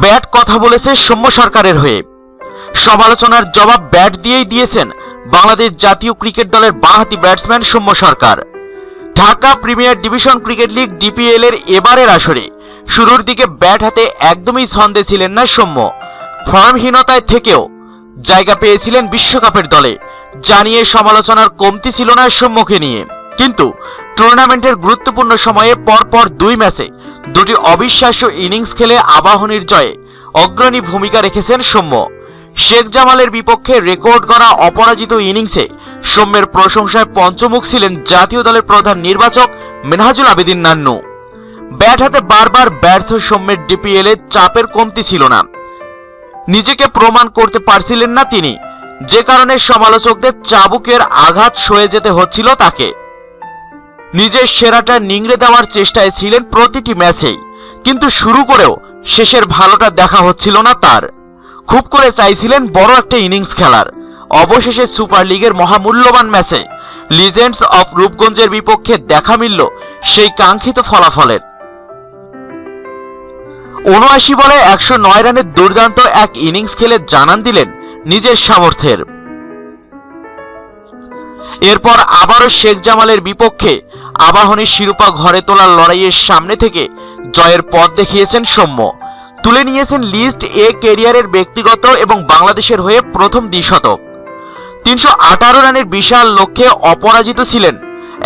Bat কথা বলেছে সৌম্য সরকারের হয়ে। সমালোচনার জবাব ব্যাট দিয়েই দিয়েছেন বাংলাদেশ জাতীয় ক্রিকেট দলের বাঁহাতি batsman Soumya Sarkar. Dhaka premier division cricket league DPL এর এবারের আসরে শুরুর দিকে ব্যাট হাতে একদমই ছন্দে ছিলেন না সৌম্য। ফর্মহীনতায় থেকেও জায়গা পেয়েছিলেন বিশ্বকাপের দলে, জানিয়ে সমালোচনার কমতি ছিল না সৌম্যকে নিয়ে। কিন্তু টুর্নামেন্টের গুরুত্বপূর্ণ সময়ে পরপর দুই ম্যাচে দুটি অবিশ্বাস্য ইনিংস খেলে আবাহনীর জয়ে অগ্রণী ভূমিকা রেখেছেন সৌম্য। শেখ জামালের বিপক্ষে রেকর্ড করা অপরাজিত ইনিংসে সৌম্যের প্রশংসায় পঞ্চমুখ ছিলেন জাতীয় দলের প্রধান নির্বাচক মেনহাজুল আবেদিন নান্নু। ব্যাট হাতে বারবার ব্যর্থ সৌম্যের ডিপিএলে চাপের কমতি ছিল না। নিজেকে প্রমাণ করতে পারছিলেন না তিনি। যে কারণে সমালোচকদের চাবুকের আঘাত সয়ে যেতে হচ্ছিল তাকে। নিজের সেরাটা নিংড়ে দেওয়ার চেষ্টায় ছিলেন প্রতিটি ম্যাচেই। কিন্তু শুরু করেও শেষের ভালোটা দেখা হচ্ছিল না তার। খুব করে চাইছিলেন বড় একটা ইনিংস খেলার। অবশেষে সুপার লিগের মহামূল্যবান ম্যাচে লিজেন্ডস অফ রূপগঞ্জের বিপক্ষে দেখা মিলল সেই কাঙ্ক্ষিত ফলাফলের। উনআশি বলে একশো নয় রানের দুর্দান্ত এক ইনিংস খেলে জানান দিলেন নিজের সামর্থ্যের। এরপর আবারও শেখ জামালের বিপক্ষে আবাহনী শিরোপা ঘরে তোলার লড়াইয়ের সামনে থেকে জয়ের পথ দেখিয়েছেন সৌম্য। তুলে নিয়েছেন লিস্ট এ কেরিয়ারের ব্যক্তিগত এবং বাংলাদেশের হয়ে প্রথম দ্বিশতক। তিনশো আঠারো রানের বিশাল লক্ষ্যে অপরাজিত ছিলেন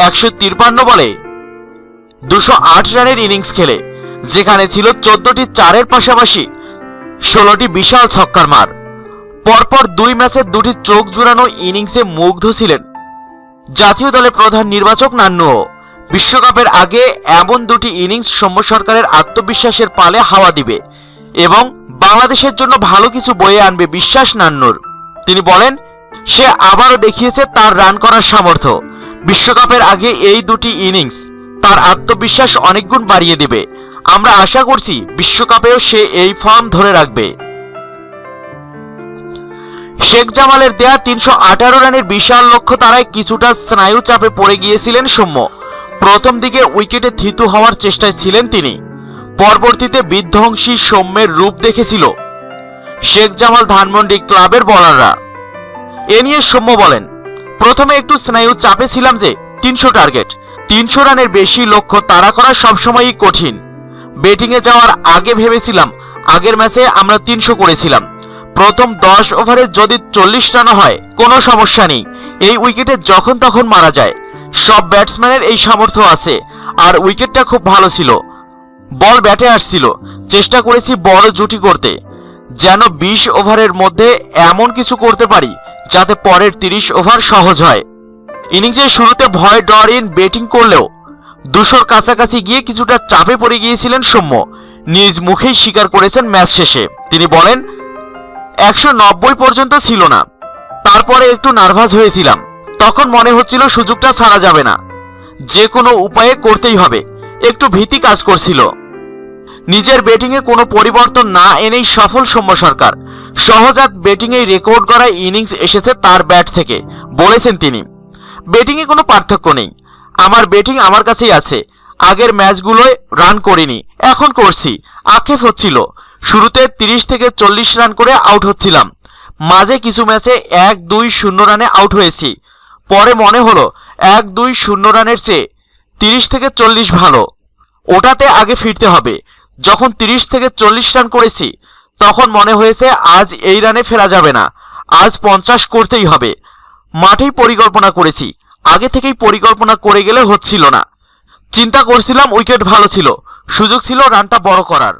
একশো তিরপান্ন বলে। দুশো আট রানের ইনিংস খেলে, যেখানে ছিল চোদ্দটি চারের পাশাপাশি ষোলোটি বিশাল ছক্কার মার। পরপর দুই ম্যাচে দুটি চোখ জুড়ানো ইনিংসে মুগ্ধ ছিলেন জাতীয় দলের প্রধান নির্বাচক নান্নুও বিশ্বকাপের আগে এমন দুটি ইনিংস সৌম্য সরকারের আত্মবিশ্বাসের পালে হাওয়া দিবে এবং বাংলাদেশের জন্য ভালো কিছু বয়ে আনবে বিশ্বাস নান্নুর। তিনি বলেন, সে আবারও দেখিয়েছে তার রান করার সামর্থ্য। বিশ্বকাপের আগে এই দুটি ইনিংস তার আত্মবিশ্বাস অনেকগুণ বাড়িয়ে দেবে। আমরা আশা করছি বিশ্বকাপেও সে এই ফর্ম ধরে রাখবে। শেখ জামালের দেয়া তিনশো আঠারো রানের বিশাল লক্ষ্য তারায় কিছুটা স্নায়ু চাপে পড়ে গিয়েছিলেন সৌম্য। প্রথম দিকে উইকেটে থিতু হওয়ার চেষ্টায় ছিলেন তিনি। পরবর্তীতে বিধ্বংসী সৌম্যের রূপ দেখেছিল শেখ জামাল ধানমন্ডি ক্লাবের বলাররা। এ নিয়ে সৌম্য বলেন, প্রথমে একটু স্নায়ু চাপে ছিলাম যে, তিনশো টার্গেট। তিনশো রানের বেশি লক্ষ্য তাড়া করা সবসময়ই কঠিন। ব্যাটিংয়ে যাওয়ার আগে ভেবেছিলাম, আগের ম্যাচে আমরা তিনশো করেছিলাম। প্রথম দশ ওভারে যদি চল্লিশ রানও হয়, কোনো সমস্যা নেই। এই উইকেটে যখন তখন মারা যায়। সব ব্যাটসম্যানের এই সামর্থ্য আছে। আর উইকেটটা খুব ভালো ছিল। বল ব্যাটে আসছিল। চেষ্টা করেছি বড় জুটি করতে। যেন বিশ ওভারের মধ্যে এমন কিছু করতে পারি, যাতে পরের তিরিশ ওভার সহজ হয়। ইনিংসের শুরুতে ভয় ডর ইন ব্যাটিং করলেও দুশোর কাছাকাছি গিয়ে কিছুটা চাপে পড়ে গিয়েছিলেন সৌম্য। নিজ মুখেই স্বীকার করেছেন ম্যাচ শেষে। তিনি বলেন একশো নব্বই পর্যন্ত ছিল না। তারপরে একটু নার্ভাস হয়েছিলাম। তখন মনে হচ্ছিল সুযোগটা ছাড়া যাবে না। যে কোনো উপায়ে করতেই হবে। একটু ভীতি কাজ করছিল। নিজের ব্যাটিংয়ে কোনো পরিবর্তন না এনেই সফল সৌম্য সরকার। সহজাত ব্যাটিংয়ে রেকর্ড করা ইনিংস এসেছে তার ব্যাট থেকে, বলেছেন তিনি। ব্যাটিংয়ে কোনো পার্থক্য নেই। আমার ব্যাটিং আমার কাছেই আছে। আগের ম্যাচগুলোয় রান করিনি। এখন করছি। আক্ষেপ হচ্ছিল। শুরুতে তিরিশ থেকে চল্লিশ রান করে আউট হচ্ছিলাম। মাঝে কিছু ম্যাচে এক দুই শূন্য রানে আউট হয়েছি। পরে মনে হলো এক দুই শূন্য রানের চেয়ে তিরিশ থেকে চল্লিশ ভালো। ওটাতে আগে ফিরতে হবে। যখন তিরিশ থেকে চল্লিশ রান করেছি, তখন মনে হয়েছে আজ এই রানে ফেরা যাবে না। আজ পঞ্চাশ করতেই হবে। মাঠেই পরিকল্পনা করেছি। আগে থেকেই পরিকল্পনা করে গেলে হচ্ছিল না। চিন্তা করছিলাম উইকেট ভালো ছিল। সুযোগ ছিল রানটা বড় করার।